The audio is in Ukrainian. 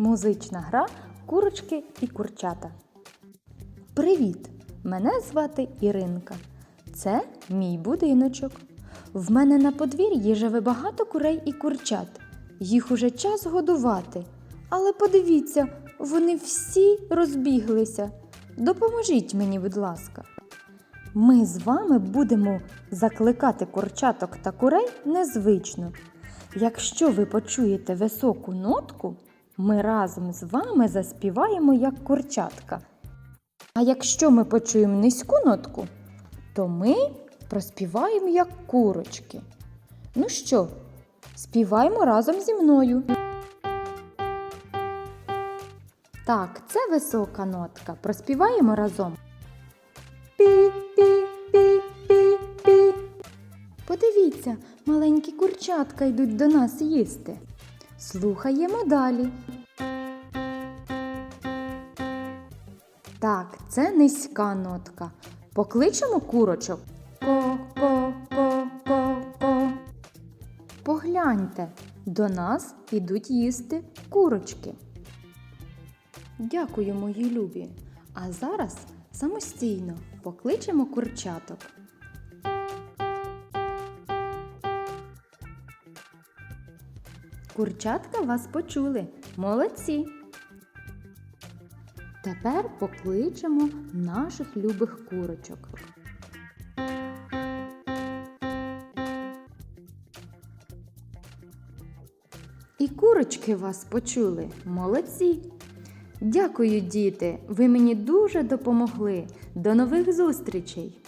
Музична гра Курочки і курчата. Привіт! Мене звати Іринка. Це мій будиночок. В мене на подвір'ї живе багато курей і курчат. Їх уже час годувати. Але подивіться, вони всі розбіглися. Допоможіть мені, будь ласка. Ми з вами будемо закликати курчаток та курей незвично. Якщо ви почуєте високу нотку, ми разом з вами заспіваємо як курчатка. А якщо ми почуємо низьку нотку, то ми проспіваємо як курочки. Ну що, співаємо разом зі мною. Так, це висока нотка. Проспіваємо разом. Пі-пі-пі-пі-пі. Подивіться, маленькі курчатка йдуть до нас їсти. Слухаємо далі. Так, це низька нотка. Покличемо курочок. Ко-ко-ко-ко-ко. Погляньте, до нас ідуть їсти курочки. Дякую, мої любі. А зараз самостійно покличемо курчаток. Курчатка вас почули. Молодці. Тепер покличемо наших любих курочок. І курочки вас почули. Молодці. Дякую, діти. Ви мені дуже допомогли. До нових зустрічей!